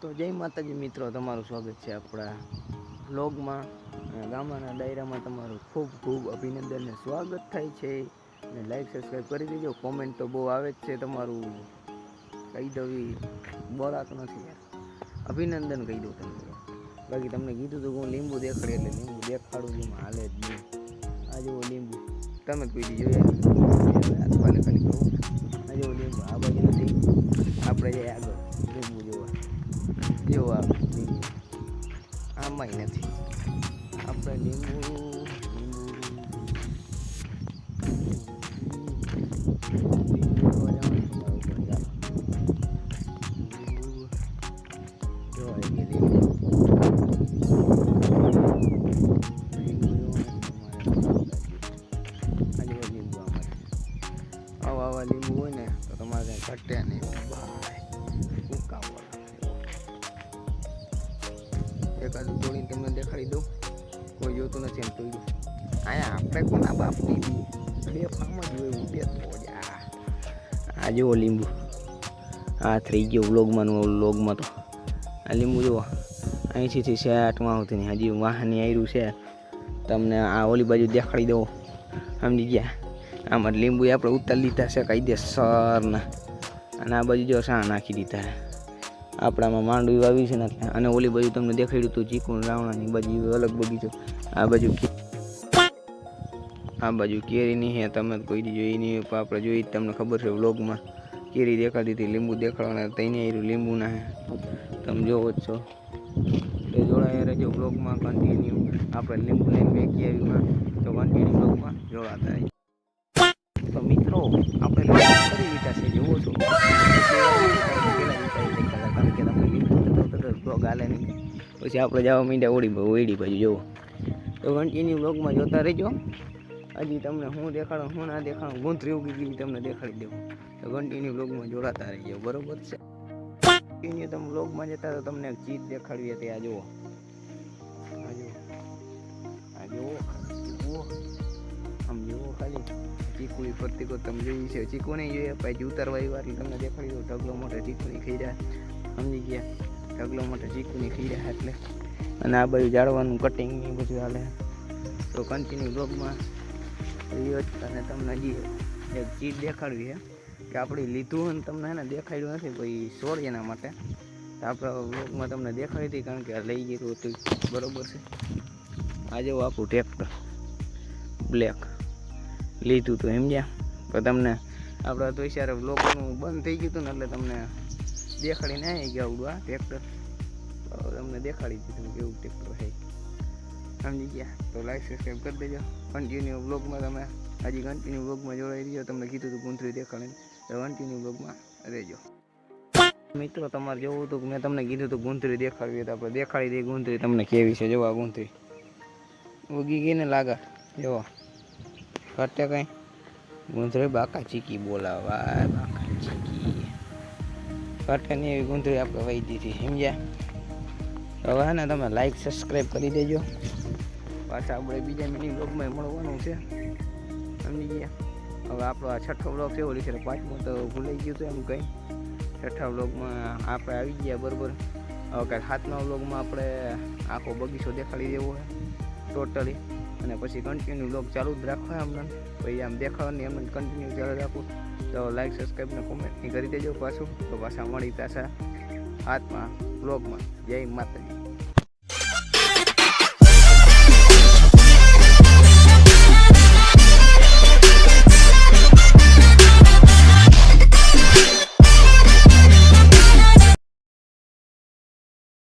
તો જય માતાજી મિત્રો, તમારું સ્વાગત છે આપણા બ્લોગમાં ગામડાના ડાયરામાં તમારું ખૂબ ખૂબ અભિનંદન અને સ્વાગત થાય છે. અને લાઈક સબસ્ક્રાઈબ કરી દેજો. કોમેન્ટ તો બહુ આવે જ છે તમારું. કહી દવી બોલાતું નથી યાર. અભિનંદન કહી દઉં તમને. બાકી તમને કીધું હતું હું લીંબુ દેખાડી એટલે લીંબુ દેખાડું એમાં હાલે જ નહીં. આ જેવો લીંબુ. તમે કોઈ દી જોયા ખાલી કહું આ જેવો લીંબુ. આ બાજુ નથી. આપણે જઈએ આગળ લીંબુ જોવા આવે લીંબુ આમાંય નથી આપણે લીંબુ આવા લીંબુ હોય ને તો તમારે કાંઈ ઘટે નહીં તોડીને તમને દેખાડી દઉં. કોઈ જોતું નથી એમ તોડ્યું અહીંયા આપણે કોના બાપ બી બે ફામ જ હોય બે આ. જુઓ લીંબુ. આ થઈ ગયો વ્લોગમાં વ્લોગમાં તો. આ લીંબુ જુઓ. અહીંથી શેટમાં આવતી નહીં. હજી વાહની આવ્યું છે. તમને આ ઓલી બાજુ દેખાડી દઉં. સમજી ગયા? આમાં લીંબુ આપણે ઉતારી લીધા છે કાયદેસરના. અને આ બાજુ જો શા નાખી દીધા છે. આપણામાં માંડવી વાવી છે ને એટલે. અને ઓલી બાજુ તમને દેખાડ્યું હતું ચીકુણ રાવણાની બાજુ અલગ બગીચો આ બાજુ આ બાજુ કેરીની હે તમે કોઈ દી જોઈ નહીં પણ આપણે જોઈ તમને ખબર છે વ્લોગમાં. કેરી દેખાડી હતી લીંબુ દેખાડવાના, તઈને આવ્યું લીંબુના હે તમે જોવો જ છો. તો જોડાયા રહેજો વ્લોગમાં કન્ટિન્યુ આપણે લીંબુ લઈને બેકી આવીમાં તો કન્ટિન્યુ વ્લોગમાં જોડાતા રહેજો તો મિત્રો, આપણે કરી લીધા છે જોવો છો. બ્લોગ હાલે નહીં. પછી આપણે જવા માંડ્યા ઓડી ઓડી બાજુ જોવો તો કન્ટિન્યુ બ્લોગમાં જોતા રહેજો. હજી તમને હું દેખાડું, હું ના દેખાડું ગુંતરી ઉગી ગઈ તમને દેખાડી દેવું. તો કન્ટિન્યુ બ્લોગમાં જોડાતા રહેજો, બરોબર છે? કન્ટિન્યુ તમે બ્લોગમાં જતા તો તમને એક ચીજ દેખાડવી હતી, આ જુઓ. આ જુઓ. આ જુઓ જુઓ. આમ જુઓ ખાલી. ચીકુની ફરતી કોઈ તમે જોઈ છે? ચીકુ નહીં જોઈએ પછી ઉતારવા એટલે તમને દેખાડી દઉં, ઢગલો મોટો ચીકુની ખીરા સમજી ગયા? ઢગલો મોટો ચીકુની ખીરા એટલે. અને આ બાજુ જાળવાનું કટિંગ એ બધું હાલે. તો કન્ટિન્યુ બ્લોગમાં રહ્યો અને તમને હજી એક ચીજ દેખાડવી છે. કે આપણે લીધું ને તમને એને દેખાડ્યું નથી ભાઈ સોળ એના માટે. તો આપણા બ્લોગમાં તમને દેખાડી હતી, કારણ કે લઈ ગયું હતું. બરોબર છે? આ જેવું આપણું ટ્રેક્ટર બ્લેક લીધું હતું સમજ્યા તો તમને આપણે તો ત્યારે બ્લોગનું બંધ થઈ ગયું હતું ને એટલે તમને દેખાડીને આવી ગયા આ ટ્રેક્ટર તો તમને દેખાડી દીધું કેવું ટ્રેક્ટર છે. સમજી ગયા? તો લાઈક સબસ્ક્રાઈબ કરી દેજો. કન્ટિન્યુ બ્લોગમાં તમે. હજી કન્ટિન્યુ બ્લોગમાં જોડાઈ રહ્યો, તમને કીધું હતું ગુંથરી દેખાડીને. તો કન્ટિન્યુ બ્લોગમાં રહેજો. મિત્રો, તમારે જોવું હતું કે મેં તમને કીધું હતું ગુંથરી દેખાડવી તો આપણે દેખાડી દઈએ ગુંથરી તમને કેવી છે? જોવા ગુંથરી ઉગી ગઈ ને લાગા. જોવા. કરતે કંઈ? ગુંથરી બાકા ચીકી બોલાવા બાકા ચીકી ઘટે એવી ગુંદરી આપણે વહી દીધી, સમજ્યા? હવે ને તમે લાઈક સબસ્ક્રાઈબ કરી દેજો. પાછા આપણે બીજા મિની બ્લોગમાં મળવાનું છે. સમજી ગયા? હવે આપણો આ છઠ્ઠો બ્લોગ છે ઓલી છે પાંચમો તો ભૂલાઈ ગયું હતું એમ કંઈ. છઠ્ઠા બ્લોગમાં આપણે આવી ગયા બરાબર. હવે કાંઈ સાતમા બ્લોગમાં આપણે આખો બગીચો દેખાડી દેવો હોય ટોટલી અને પછી કન્ટિન્યુ બ્લોગ ચાલુ જ રાખવા અમને પછી આમ દેખાવાની એમ કન્ટિન્યુ ચાલુ રાખું. તો લાઈક સબસ્ક્રાઈબ ને કોમેન્ટ કરી દેજો પાછું. તો પાછા મળી પાછા હાથમાં બ્લોગમાં જય માતાજી.